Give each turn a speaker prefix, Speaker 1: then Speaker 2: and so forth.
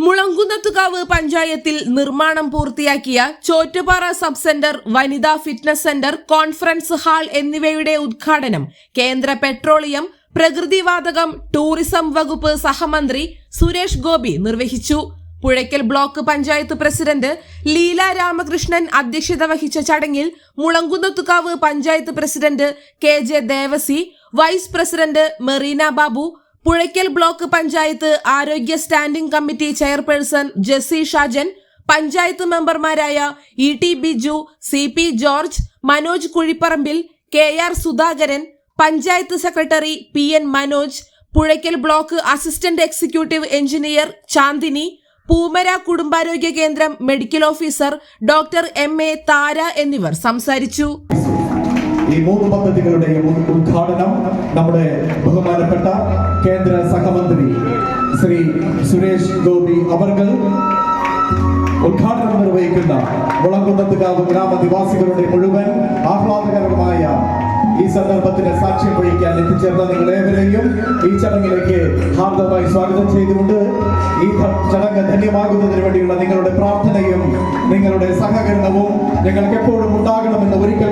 Speaker 1: മുളങ്കുന്നത്തുകാവ് പഞ്ചായത്തിൽ നിർമ്മാണം പൂർത്തിയാക്കിയ ചോറ്റുപാറ സബ് സെന്റർ വനിതാ ഫിറ്റ്നസ് സെന്റർ കോൺഫറൻസ് ഹാൾ എന്നിവയുടെ ഉദ്ഘാടനം കേന്ദ്ര പെട്രോളിയം പ്രകൃതിവാതകം ടൂറിസം വകുപ്പ് സഹമന്ത്രി സുരേഷ് ഗോപി നിർവഹിച്ചു. പുഴയ്ക്കൽ ബ്ലോക്ക് പഞ്ചായത്ത് പ്രസിഡന്റ് ലീല രാമകൃഷ്ണൻ അധ്യക്ഷത വഹിച്ച ചടങ്ങിൽ Mulankunnathukavu panchayat president K J Devasi vice president Merina Babu Puzhakkal block panchayat ആരോഗ്യ standing committee chairperson Jessy Shajan panchayat മെമ്പർമാരായ E T Biju C P George Manoj Kuzhipparambil K R Sudhakaran panchayat secretary P N Manoj Puzhakkal block assistant executive engineer Chandini Poomara കുടുംബാരോഗ്യ കേന്ദ്രം medical officer doctor M A Thara എന്നിവർ സംസാരിച്ചു.
Speaker 2: ഈ മൂന്ന് പദ്ധതികളുടെയും ഉദ്- ഉദ്ഘാടനം നമ്മുടെ ബഹുമാനപ്പെട്ട കേന്ദ്ര സഹമന്ത്രി ശ്രീ സുരേഷ് ഗോപി അവർകൾ ഉദ്ഘാടനം നിർവഹിക്കുന്ന മുളങ്കുന്നത്തുകാവ് ഗ്രാമനിവാസികളുടെ മുഴുവൻ ആഹ്ലാദകരമായ ഈ സന്ദർഭത്തിന് സാക്ഷ്യം വഹിക്കാൻ എത്തിച്ചേർന്ന നിങ്ങളേവരെയും ഈ ചടങ്ങിലേക്ക് ഹാർദമായി സ്വാഗതം ചെയ്തുകൊണ്ട് ഈ ചടങ്ങ് ധന്യമാകുന്നതിന് വേണ്ടിയുള്ള നിങ്ങളുടെ പ്രാർത്ഥനയും നിങ്ങളുടെ സഹകരണവും ഞങ്ങൾക്ക് എപ്പോഴും ഉണ്ടാകണമെന്ന് ഒരിക്കൽ